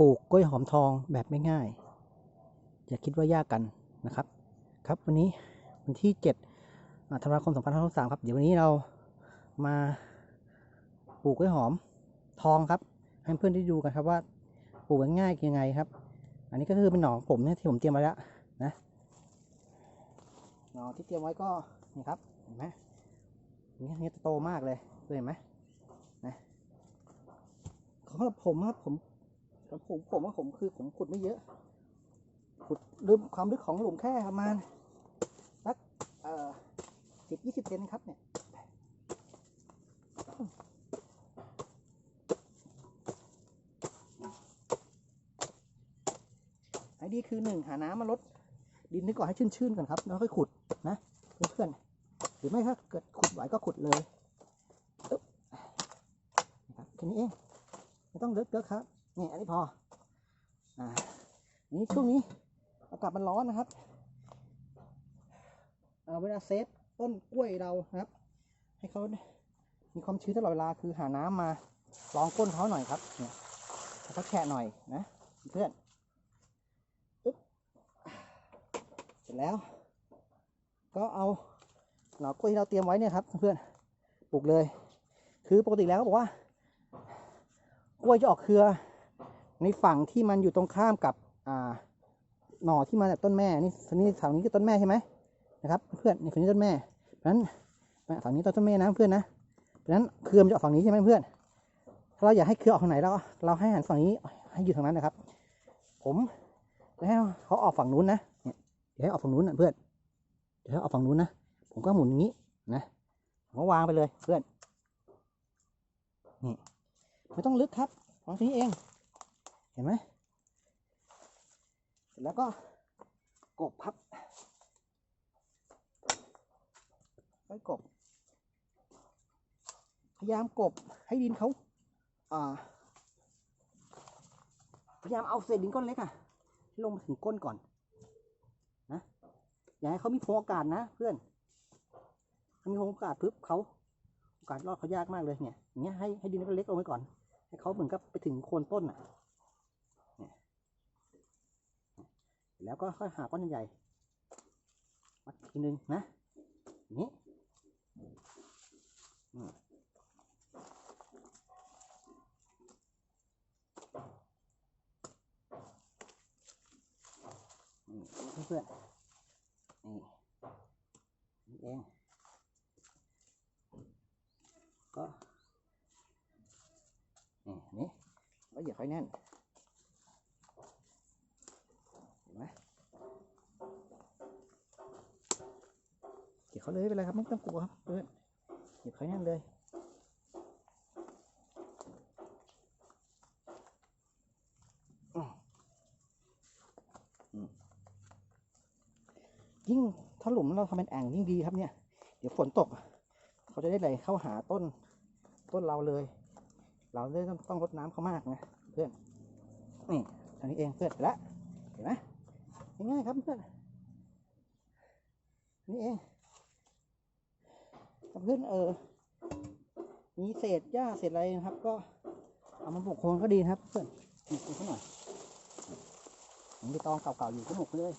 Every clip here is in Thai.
ปลูกกล้วยหอมทองแบบไม่ง่าย อย่าคิดว่ายากกันนะครับ ครับวันนี้วันที่7ธันวาคม2563ครับเดี๋ยววันนี้เรามาปลูกกล้วยหอมทองครับ ให้เพื่อนได้ดูกันครับว่าปลูกง่ายยังไงครับ อันนี้ก็คือเป็นหน่องผมเนี่ยที่ผมเตรียมไว้แล้วนะหน่อที่เตรียมไว้ก็นี่ครับเห็นไหมนี่นี่จะโตมากเลยเห็นไหมนะสำหรับผมครับผม สำหรับผมผมว่าผมคือผมขุดไม่เยอะ ขุดลึกความลึกของหลุมแค่ประมาณสักเอ่อสิบยี่สิบเซนครับเนี่ยไอ้ดีคือหนึ่งหาน้ำมาลดดินนี่ก่อนให้ชื้นๆก่อนครับแล้วค่อยขุดนะเพื่อนๆหรือไม่ถ้าเกิดขุดไหวก็ขุดเลยอึ๊บนะครับแค่นี้เองไม่ต้องลึกเยอะครับ นี่อันนี้พอ อ่า นี่ช่วงนี้อากาศมันร้อนนะครับ เอาเวลาเซฟต้นกล้วยเรานะครับ ให้เขามีความชื้นตลอดเวลาคือหาน้ำมารองก้นเขาหน่อยครับเนี่ยให้เขาแฉะหน่อยนะเพื่อนตึ๊บเสร็จแล้ว ก็เอาหน่อกล้วยที่เราเตรียมไว้เนี่ยครับ เพื่อนปลูกเลย คือปกติแล้วเขาบอกว่ากล้วยจะออกเครือ ในฝั่งที่มันอยู่ตรงข้ามกับอ่าหน่อที่มาจากต้นแม่นี่ฝั่งนี้ฝั่งนี้คือต้นแม่ใช่ไหมนะครับเพื่อนนี่ฝั่งนี้ต้นแม่เพราะฉะนั้นฝั่งนี้ต้นแม่นะเพื่อนนะเพราะฉะนั้นเครือมันจะออกฝั่งนี้ใช่ไหมเพื่อนถ้าเราอยากให้เครือออกทางไหนเราเราให้หันฝั่งนี้ให้อยู่ทางนั้นนะครับ ผมจะให้เขาออกฝั่งนู้นนะเนี่ยเดี๋ยวให้ออกฝั่งนู้นนะเพื่อนเดี๋ยวให้ออกฝั่งนู้นนะผมก็หมุนอย่างนี้นะผมก็วางไปเลยเพื่อนนี่ไม่ต้องลึกครับวางแค่นี้เอง ห็นไหมเสร็จแล้วก็กบครับไว้กบ พยายามกบให้ดินเขาอ่าพยายามเอาเศษดินก้อนเล็กอะลงมาถึงก้นก่อนนะอย่าให้เขามีโพงอากาศนะเพื่อนถ้ามีโพงอากาศปุ๊บเขาโอกาสรอดเขายากมากเลยเนี่ยอย่างเงี้ยให้ให้ดินก้อนเล็กลงไว้ก่อนให้เขาเหมือนกับไปถึงโคนต้นอะเนี่ย แล้วก็ค่อยหาก้อนใหญ่ๆวัดทีนึงนะอย่นี้อืมอืมเพื่อนนี่นี่เอง ก็นี่นี่แล้วอย่าค่อยแน่น เห็นไหมเก็ บเขาเลยไม่เป็นไรครับไม่ต้องกลัวครับเพื่อนเก็บเขาแน่นเลยยิ่งถ้าหลุมเราทำเป็นแอ่งยิ่งดีครับเนี่ย เดี๋ยวฝนตก เขาจะได้ไหลเข้าหาต้นต้นเราเลย เราเลยต้องต้องรดน้ำเขามากนะเพื่อนนี่อันนี้เองเพื่อนและเห็นไหมง่ายๆครับเพื่อนนี่เอง กับเพื่อนเออมีเศษหญ้าเศษอะไรนะครับ ก็เอามาปลูกโคนก็ดีนะครับเพื่อนปลูกเขาหน่อยผมไปตองเก่าๆอยู่ก็หมกเลย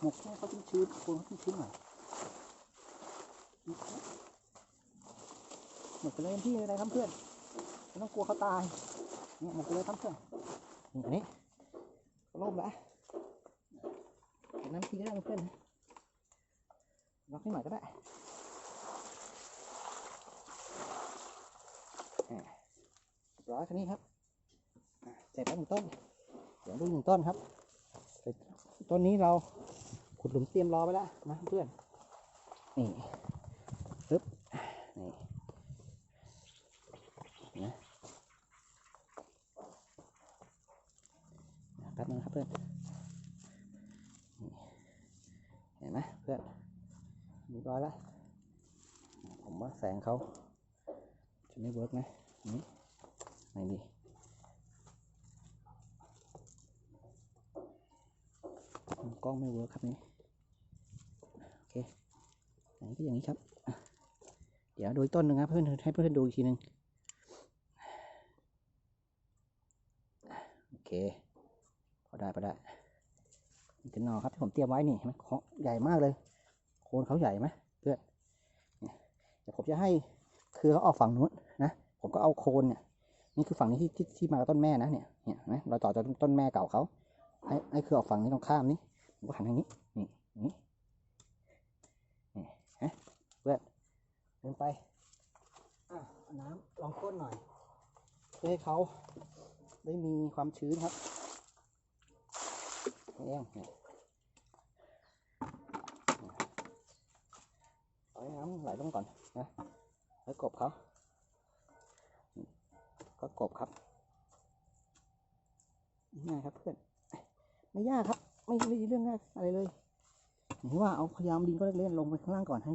หมกให้เขาชื้นๆคนเขาชื้นๆหน่อยหมกไปเลยที่อะไรครับเพื่อนไม่ต้องกลัวเขาตายเนี่ยหมกไปเลยครับเพื่อนนี่อันนี้ล่มล้วน้ำทีก็ได้เพื่อน อกให้หน่อยก็ได้ร้อยค่นี้ครับเสร็จแล้วหนึ่งต้น เดี๋ยวดูหนึ่งต้นครับต้นนี้เราขุดหลุมเตรียมรอไว้แล้วนะเพื่อน นี่ปึ๊บ นี่นะแป๊บนึงครับเพื่อน เห็นไหมเพื่อน เรียบร้อยแล้วผมว่าแสงเขาจะไม่เวิร์กนะนี่ไหนดีกล้องไม่เวิร์กครับนี่โอเคอันนี้ก็อย่างนี้ครับ เดี๋ยวดูต้นหนึ่งครับเพื่อนให้เพื่อนดูอีกทีหนึ่งโอเคพอได้พอได้เป็นนอครับที่ผมเตรียมไว้นี่เห็นไหมของใหญ่มากเลย โคนเขาใหญ่ไหมเพื่อนเนี่ยเดี๋ยวผมจะให้เครือเขาออกฝั่งนู้นนะผมก็เอาโคนเนี่ยนี่คือฝั่งนี้ที่ที่ที่มาต้นแม่นะเนี่ยเนี่ยนไหมเราต่อจากต้นแม่เก่าเขาให้ให้เครือออกฝั่งนี้ตรงข้ามนี้ผมก็หันทางนี้นี่นี่นี่ฮะเพื่อนเดินไปอะน้ำลองข้นหน่อยเพื่อให้เขาได้มีความชื้นครับเองเนี่ยเอาให้น้ำ ไหลลงก่อนนะแล้วกบเขาก็กบครับง่ายครับเพื่อน ไม่ยากครับ ไม่ไม่ใช่เรื่องง่ายอะไรเลยอย่างที่ว่าเอาพยายามดินก็เล่นๆลงไปข้างล่างก่อนให้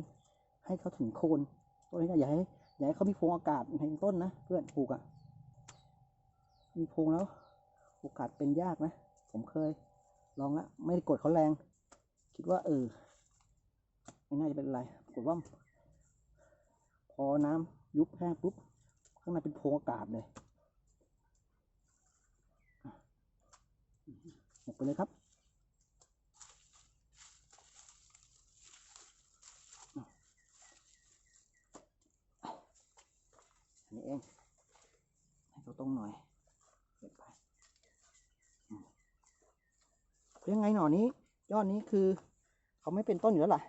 ให้เขาถึงโคนต้นนี้ก็อย่าให้อย่าให้เขามีโพรงอากาศในต้นนะเพื่อนปลูกอะ่ะ มีโพรงแล้ว โอกาสเป็นยากนะ ผมเคย ลองแล้วไม่ได้กดเขาแรง คิดว่าเออไม่น่าจะเป็นไรกฏว่า พอน้ำยุบแห้งปุ๊บ ข้างในเป็นโพรงอากาศเลยอะหมกไปเลยครับอันนี้เองให้เขาตรงหน่อยเก็บไปยังไงหน่อนี้ ยอดนี้คือ เขาไม่เป็นต้นอยู่แล้วล่ะ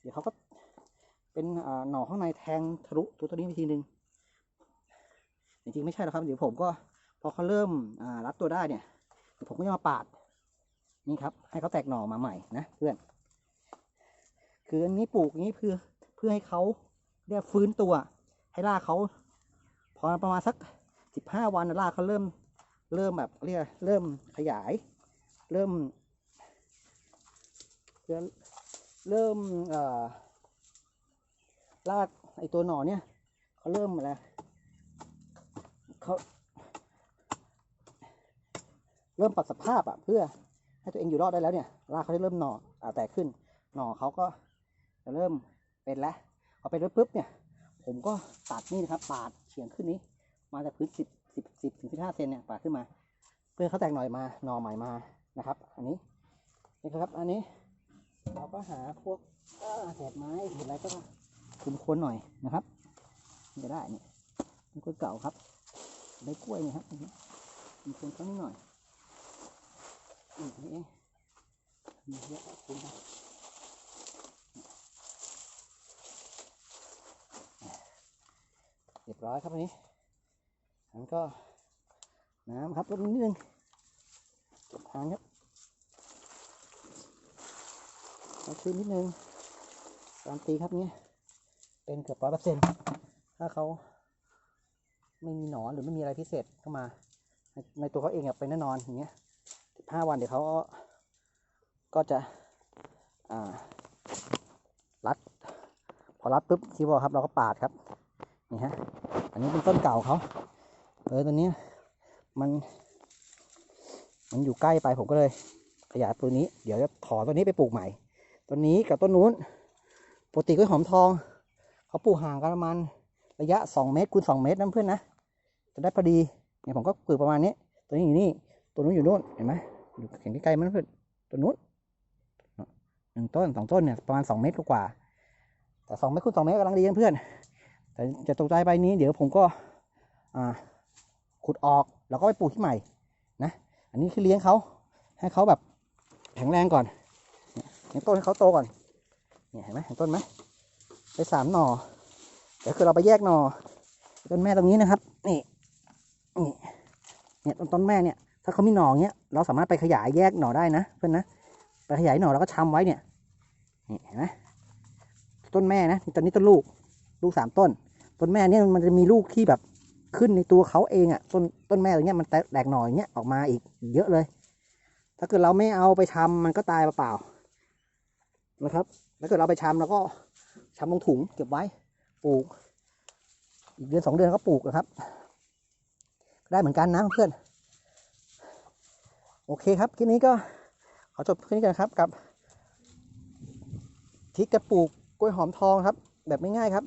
เดี๋ยวเขาก็ เป็นหน่อข้างในแทงทะลุตัวตัวนี้ไปทีนึงจริงๆไม่ใช่หรอกครับเดี๋ยวผมก็พอเขาเริ่มรับตัวได้เนี่ยเดี๋ยวผมก็จะมาปาดนี่ครับ ให้เขาแตกหน่อมาใหม่นะเพื่อน คืออันนี้ปลูกอย่างนี้เพื่อเพื่อให้เขาเรียกฟื้นตัว ให้รากเขาพอประมาณสักสิบห้าวันน่ะรากเขาเริ่มเริ่มแบบเรียกเริ่มขยาย เริ่มเริ่มเริ่มเอ่อ รากไอตัวหน่อเนี่ยเขาเริ่มอะไรเขาเริ่มปรับสภาพอะเพื่อให้ตัวเองอยู่รอดได้แล้วเนี่ยรากเขาได้เริ่มหน่ออแตกขึ้น หน่อเขาก็จะเริ่มเป็นแล้วพอเป็นแล้วปุ๊บเนี่ย ผมก็ตัดนี่นะครับปาดเฉียงขึ้นนี้ มาจากพื้นสิบสิบสิบถึงสิบห้าเซนเนี่ยปาดขึ้นมา เพื่อเขาแตกหน่อยมาหน่อใหม่มานะครับ อันนี้นี่ครับอันนี้เราก็หาพวกเอ่อเศษไม้เศษอะไรก็ คลุมโคนหน่อยนะครับมันจะได้เนี่ยเป็นกล้วยเก่าครับได้กล้วยเนี่ยครับมีคนเขานิดหน่อยอืมนี่เองมีเยอะคุณครับเรียบร้อยครับอันนี้อันก็น้ำครับลดนิดนึงเก็บทานครับเอาคืนนิดนึงการตีครับเนี้ย เป็นเกือบร้อยเปอร์เซ็นต์ถ้าเขาไม่มีหนอนหรือไม่มีอะไรพิเศษเข้ามา ในในตัวเขาเองอะเป็นแน่นอนอย่างเงี้ยสิบห้าวันเดี๋ยวเขาก็จะอ่ารัด พอรัดปุ๊บที่บอกครับเราก็ปาดครับนี่ฮะอันนี้เป็นต้นเก่าเขาเออตัวนี้มันมันอยู่ใกล้ไปผมก็เลย ขยายตัวนี้ เดี๋ยวจะถอนตัวนี้ไปปลูกใหม่ ตัวนี้กับต้นนู้นปกติกล้วยหอมทอง เขาปลูกห่างกันประมาณระยะ 2 เมตรคูณ2เมตรนะเพื่อนนะจะได้พอดีเนี่ยผมก็ปลูกประมาณนี้ ตัวนี้อยู่นี่ตัวนู้นอยู่นู่นเห็นไหมอยู่เห็นใกล้ๆมันเพื่อนตัวนู้นหนึ่งต้นสองต้นเนี่ยประมาณ 2 เมตรกว่า แต่2เมตรคูณ2เมตรกำลังดีนะเพื่อนแต่จะตกใจไปนี้เดี๋ยวผมก็ขุดออกแล้วก็ไปปลูกที่ใหม่นะอันนี้คือเลี้ยงเขาให้เขาแบบแข็งแรงก่อนเนี่ยเลี้ยงต้นให้เขาโตก่อนเนี่ยเห็นไหมเห็นต้นไหม ได้สามหน่อเดี๋ยวคือเราไปแยกหนอต้นแม่ตรงนี้นะครับ นี่นี่เนี่ยต้นต้นแม่เนี่ย ถ้าเขามีหน่อเงี้ยเราสามารถไปขยายแยกหน่อได้นะ เพื่อนนะไปขยายหน่อแล้วก็ชำไว้เนี่ยนี่เห็นไหมต้นแม่นะตอนนี้ต้นลูก ลูกสามต้น ต้นแม่เนี่ยมันจะมีลูกที่แบบขึ้นในตัวเขาเองอะ่ะต้นต้นแม่ตรงเนี้ยมันแตกหน่ออย่างเงี้ยออกมาอีกเยอะเลย ถ้าเกิดเราไม่เอาไปชำมันก็ตายเปล่าๆนะครับถ้าเกิดเราไปชำเราก็ ชำลงถุงเก็บไว้ปลูก อีกเดือนสองเดือนก็ปลูกนะครับ ได้เหมือนกันนะเพื่อน โอเคครับคลิปนี้ก็ขอจบแค่นี้กันครับกับทริกการปลูกกล้วยหอมทองครับ แบบไม่ง่ายครับ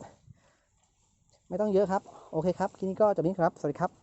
ไม่ต้องเยอะครับ โอเคครับคลิปนี้ก็จบนี้ครับ สวัสดีครับ